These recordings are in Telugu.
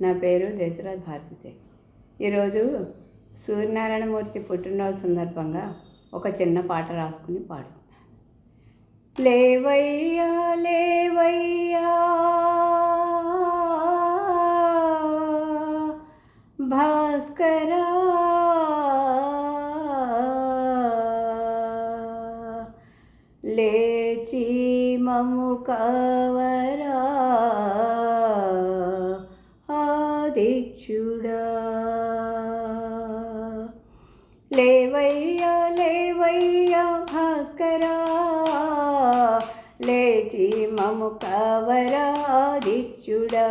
నా పేరు దేశరాజ్ భారతి ఈరోజు సూర్యనారాయణమూర్తి పుట్టినరోజు సందర్భంగా ఒక చిన్న పాట రాసుకుని పాడుతున్నాను లేవయ్యా లేవయ్యా భాస్కరా లేచి మము కవరా ఆదిత్యుడా లేవయ్యా లేవయ్యా భాస్కరా. లేచి మము కవరా ఆదిత్యుడా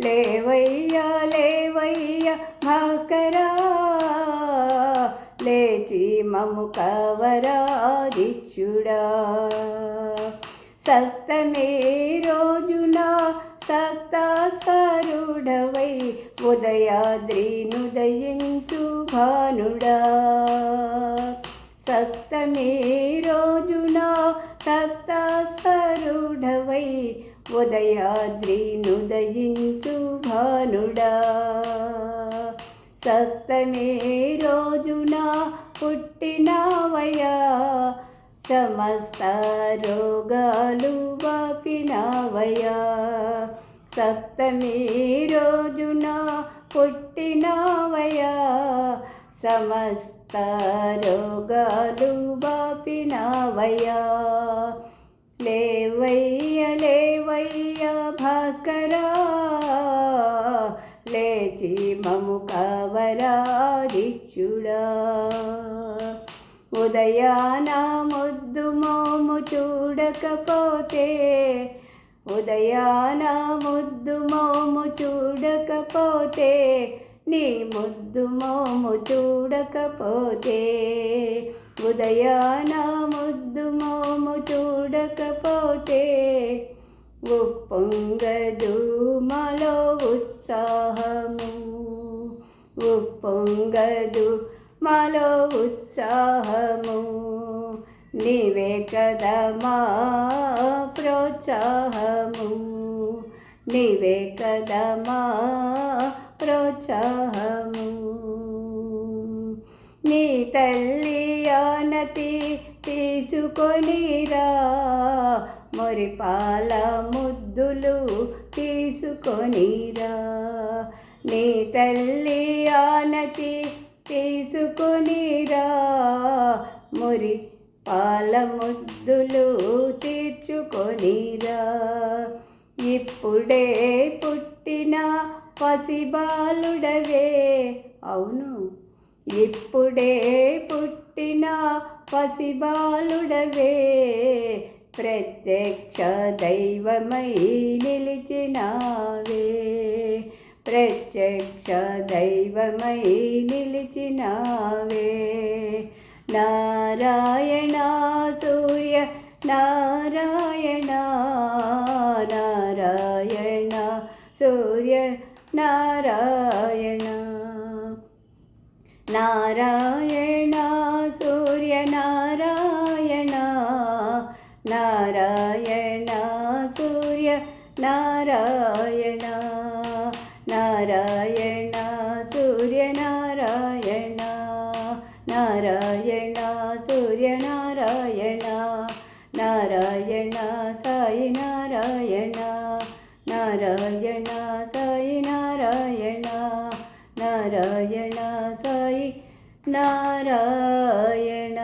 లేవయ్యా లేవయ్యా భాస్కరా. లేచి మము కవరాదిత్యుడా సప్తమే రోజు భానుడవై ఉదయాద్రినుదయించు భానుడా. సప్తమే రోజున సప్తాస్వరుడవై ఉదయాద్రినుదయించు భానుడా. సప్తమే రోజున పుట్టినవయా? సమస్త రోగాలు వాపినవయా? సప్తమి రోజున పుట్టినవయా సమస్త రోగాలు వాపినవయా లేవయ్య లేవయ్య భాస్కరా. లేచి మము కవరాదిచ్చుడా ఉదయాన ముద్దు మోము చూడకపోతే ఉదయాన ముద్దు మోము చూడకపోతే నీ ముద్దు మోము చూడకపోతే. ఉదయాన ముద్దు మోము చూడకపోతే ఉప్పొంగదు మలో ఉత్సాహము. ఉప్పొంగదు మలో ఉత్సాహము. నీవే కదమా ప్రోత్సాహము. నీవే కదమా ప్రోత్సాహము. నీ తల్లి ఆనతి తీసుకొనిరా మురిపాల ముద్దులు తీసుకొనిరా నీ తల్లి ఆనతి తీసుకొనిరా మురి పాల ముద్దులు తీర్చుకొనిరా. ఇప్పుడే పుట్టిన పసిబాలుడవే. అవును ఇప్పుడే పుట్టిన పసిబాలుడవే. ప్రత్యక్ష దైవమై నిలిచినావే. ప్రత్యక్ష దైవమై నిలిచినావే. నారాయణ సూర్య నారాయణ నారాయణ సూర్య నారాయణ. నారాయణ సూర్య నారాయణ నారాయణ సూర్య నారాయణ నారాయణ సూర్య నారాయణ నారాయణ సాయి నారాయణ నారాయణ సాయి నారాయణ నారాయణ సాయి నారాయణ